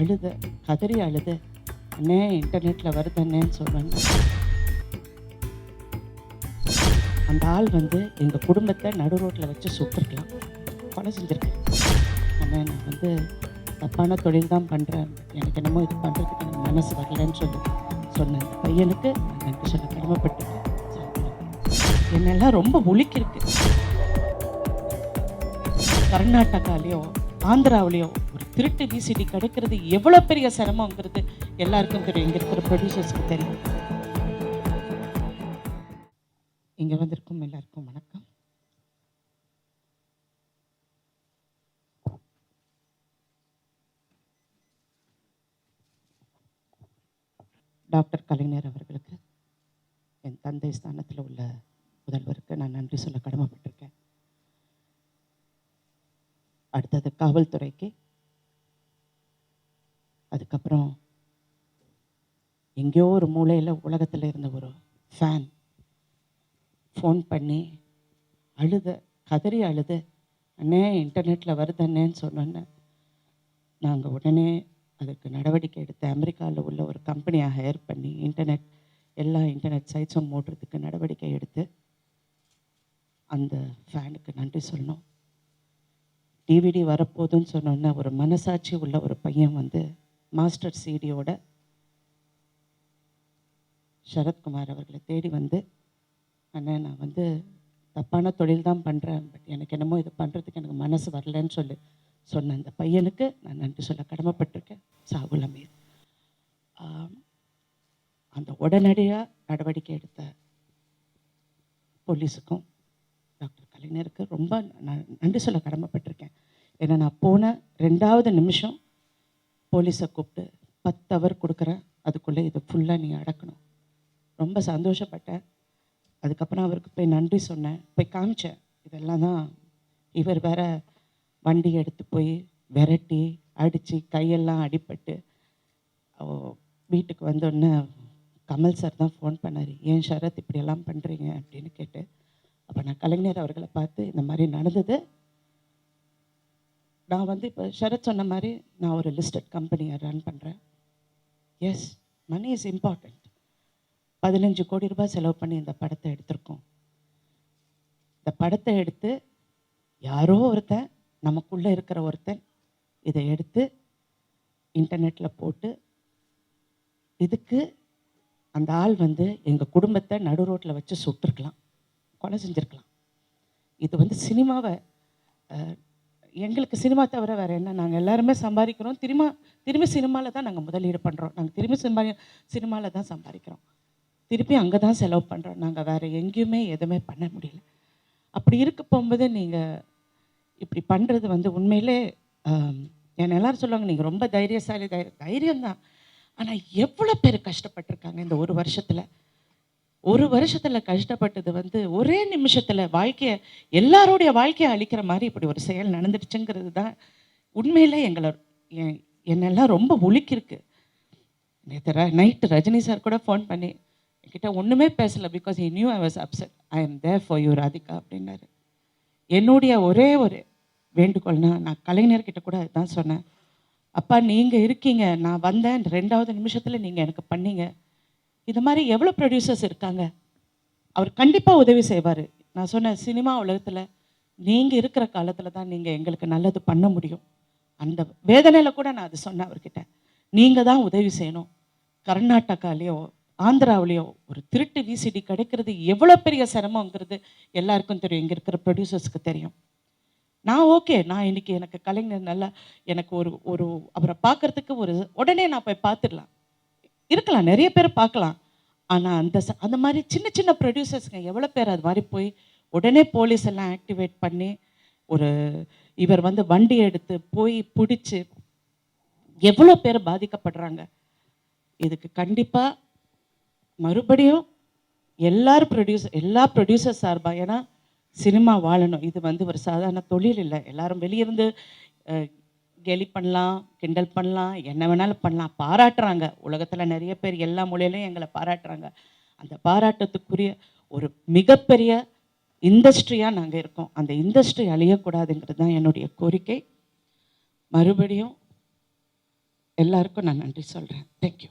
அழுத கதறி அழுத அண்ணே இன்டர்நெட்டில் வருதண்ணேன்னு சொன்னாங்க அந்த ஆள் வந்து எங்கள் குடும்பத்தை நடு ரோட்டில் வச்சு சுட்டுருக்கலாம் கொலை செஞ்சுருக்கேன் அண்ணே நான் வந்து தப்பான தொழில் தான் பண்ணுறேன் எனக்கு என்னமோ இது பண்ணுறதுக்கு எனக்கு மனசு வரலன்னு சொல்லி சொன்னேன் பையனுக்கு நன்றி சொல்ல கடமைப்பட்டிருக்கேன் என்னெல்லாம் ரொம்ப ஒழிக்கிருக்கு கர்நாடகாலேயோ ஆந்திராவிலேயோ திருட்டு விசிடி கிடைக்கிறது எவ்வளோ பெரிய சிரமங்கிறது எல்லாருக்கும் தெரியும். இங்கே இருக்கிற ப்ரொடியூசர்ஸ்க்கு தெரியும். இங்கே வந்திருக்கும் எல்லாருக்கும் வணக்கம். டாக்டர் கலைஞர் அவர்களுக்கு என் தந்தை ஸ்தானத்தில் உள்ள முதல்வருக்கு நான் நன்றி சொல்ல கடமைப்பட்டிருக்கேன். அடுத்தது காவல்துறைக்கு அதுக்கப்புறம் எங்கேயோ ஒரு மூலையில் உலகத்தில் இருந்த ஒரு ஃபேன் ஃபோன் பண்ணி அழுத கதறி அழுது அண்ணே இன்டர்நெட்டில் வருதண்ணேன்னு சொன்னோன்னே நாங்கள் உடனே அதுக்கு நடவடிக்கை எடுத்து அமெரிக்காவில் உள்ள ஒரு கம்பெனியை ஹையர் பண்ணி இன்டர்நெட் எல்லா இன்டர்நெட் சைட்ஸும் மூடுறதுக்கு நடவடிக்கை எடுத்து அந்த ஃபேனுக்கு நன்றி சொல்லணும். டிவிடி வரப்போகுதுன்னு சொன்னோன்னே ஒரு மனசாட்சி உள்ள ஒரு பையன் வந்து மாஸ்டர் சிடியோட சரத்குமார் அவர்களை தேடி வந்து அண்ணன் நான் வந்து தப்பான தொழில் தான் பண்ணுறேன் பட் எனக்கு என்னமோ இது பண்ணுறதுக்கு எனக்கு மனசு வரலன்னு சொல்லி சொன்ன அந்த பையனுக்கு நான் நன்றி சொல்ல கடமைப்பட்டிருக்கேன் சாகுல் அமீர். அந்த உடனடியாக நடவடிக்கை எடுத்த போலீஸுக்கும் டாக்டர் கலைஞருக்கு ரொம்ப நான் நன்றி சொல்ல கடமைப்பட்டிருக்கேன். ஏன்னா நான் போன ரெண்டாவது நிமிஷம் போலீஸை கூப்பிட்டு பத்து அவர் கொடுக்குறேன் அதுக்குள்ளே இதை ஃபுல்லாக நீ அடக்கணும். ரொம்ப சந்தோஷப்பட்டேன் அதுக்கப்புறம் அவருக்கு போய் நன்றி சொன்னேன். போய் காமிச்சேன். இதெல்லாம் தான் இவர் வேற வண்டி எடுத்து போய் விரட்டி அடித்து கையெல்லாம் அடிபட்டு வீட்டுக்கு வந்தோடனே கமல் சார் தான் ஃபோன் பண்ணார். ஏன் ஷரத் இப்படியெல்லாம் பண்ணுறீங்க அப்படின்னு கேட்டு. அப்போ நான் கலைஞர் அவர்களை பார்த்து இந்த மாதிரி நடந்தது நான் வந்து இப்போ ஷரத் சொன்ன மாதிரி நான் ஒரு லிஸ்டட் கம்பெனியை ரன் பண்ணுறேன் எஸ் மணி இஸ் இம்பார்ட்டண்ட் பதினஞ்சு கோடி ரூபாய் செலவு பண்ணி இந்த படத்தை எடுத்திருக்கோம். இந்த படத்தை எடுத்து யாரோ ஒருத்தன் நமக்குள்ளே இருக்கிற ஒருத்தன் இதை எடுத்து இன்டர்நெட்டில் போட்டு இதுக்கு அந்த ஆள் வந்து எங்கள் குடும்பத்தை நடு ரோட்டில் வச்சு சுட்டிருக்கலாம். கொலை செஞ்சுருக்கலாம். இது வந்து சினிமாவை எங்களுக்கு சினிமா தவிர வேறு என்ன? நாங்கள் எல்லாருமே சம்பாதிக்கிறோம். திரும்ப திரும்பி சினிமாவில் தான் நாங்கள் முதலீடு பண்ணுறோம் நாங்கள் திரும்பி சம்பாதி சினிமாவில் தான் சம்பாதிக்கிறோம். திருப்பி அங்கே தான் செலவு பண்ணுறோம் நாங்கள் வேறு எங்கேயுமே எதுவுமே பண்ண முடியல. அப்படி இருக்க போகும்போது நீங்கள் இப்படி பண்ணுறது வந்து உண்மையிலே ஆம், என்னை சொல்லுவாங்க நீங்கள் ரொம்ப தைரியசாலி தைரிய தைரியம்தான். ஆனால் எவ்வளோ பேர் கஷ்டப்பட்டிருக்காங்க இந்த ஒரு வருஷத்தில்? ஒரு வருஷத்தில் கஷ்டப்பட்டது வந்து ஒரே நிமிஷத்தில் வாழ்க்கையை எல்லாருடைய வாழ்க்கையை அழிக்கிற மாதிரி இப்படி ஒரு செயல் நடந்துடுச்சுங்கிறது தான் உண்மையிலே எங்களை என் என்னெல்லாம் ரொம்ப உலுக்கிருக்கு நேற்று நைட்டு ரஜினி சார் கூட ஃபோன் பண்ணி என்கிட்ட ஒன்றுமே பேசலை because I knew I was upset I am there for you Radhika அப்படின்னாரு. என்னுடைய ஒரே ஒரு வேண்டுகோள்னா நான் கலைஞர்கிட்ட கூட அதுதான் சொன்னேன். அப்பா நீங்கள் இருக்கீங்க நான் வந்தேன் ரெண்டாவது நிமிஷத்தில் நீங்கள் எனக்கு பண்ணீங்க. இது மாதிரி எவ்வளோ ப்ரொடியூசர்ஸ் இருக்காங்க? அவர் கண்டிப்பாக உதவி செய்வார். நான் சொன்ன சினிமா உலகத்தில் நீங்கள் இருக்கிற காலத்தில் தான் நீங்கள் எங்களுக்கு நல்லது பண்ண முடியும். அந்த வேதனையில் கூட நான் அது சொன்னேன் அவர்கிட்ட. நீங்கள் தான் உதவி செய்யணும். கர்நாடகாலேயோ ஆந்திராவிலேயோ ஒரு திருட்டு விசிடி கிடைக்கிறது எவ்வளோ பெரிய சிரமங்கிறது எல்லாருக்கும் தெரியும். இங்கே இருக்கிற ப்ரொடியூசர்ஸ்க்கு தெரியும். நான் ஓகே நான் இன்னைக்கு எனக்கு கலைஞர் நல்லா எனக்கு ஒரு ஒரு அவரை பார்க்கறதுக்கு ஒரு உடனே நான் போய் பார்த்துடலாம். இருக்கலாம் நிறைய பேர் பார்க்கலாம். ஆனால் அந்த அந்த மாதிரி சின்ன சின்ன ப்ரொடியூசர்ஸுங்க எவ்வளோ பேர் அது மாதிரி போய் உடனே போலீஸ் எல்லாம் ஆக்டிவேட் பண்ணி ஒரு இவர் வந்து வண்டி எடுத்து போய் பிடிச்சி எவ்வளோ பேர் பாதிக்கப்படுறாங்க. இதுக்கு கண்டிப்பாக மறுபடியும் எல்லாரும் ப்ரொடியூசர் எல்லா ப்ரொடியூசர் சார்பாக ஏன்னா சினிமா வாழணும். இது வந்து ஒரு சாதாரண தொழில் இல்லை. எல்லாரும் வெளியிருந்து கேலி பண்ணலாம் கிண்டல் பண்ணலாம் என்ன வேணாலும் பண்ணலாம். பாராட்டுறாங்க. உலகத்தில் நிறைய பேர் எல்லா மொழியிலையும் எங்களை பாராட்டுறாங்க. அந்த பாராட்டத்துக்குரிய ஒரு மிகப்பெரிய இண்டஸ்ட்ரியாக நாங்கள் இருக்கோம். அந்த இண்டஸ்ட்ரி அழியக்கூடாதுங்கிறது தான் என்னுடைய கோரிக்கை. மறுபடியும் எல்லாருக்கும் நான் நன்றி சொல்கிறேன் தேங்க்யூ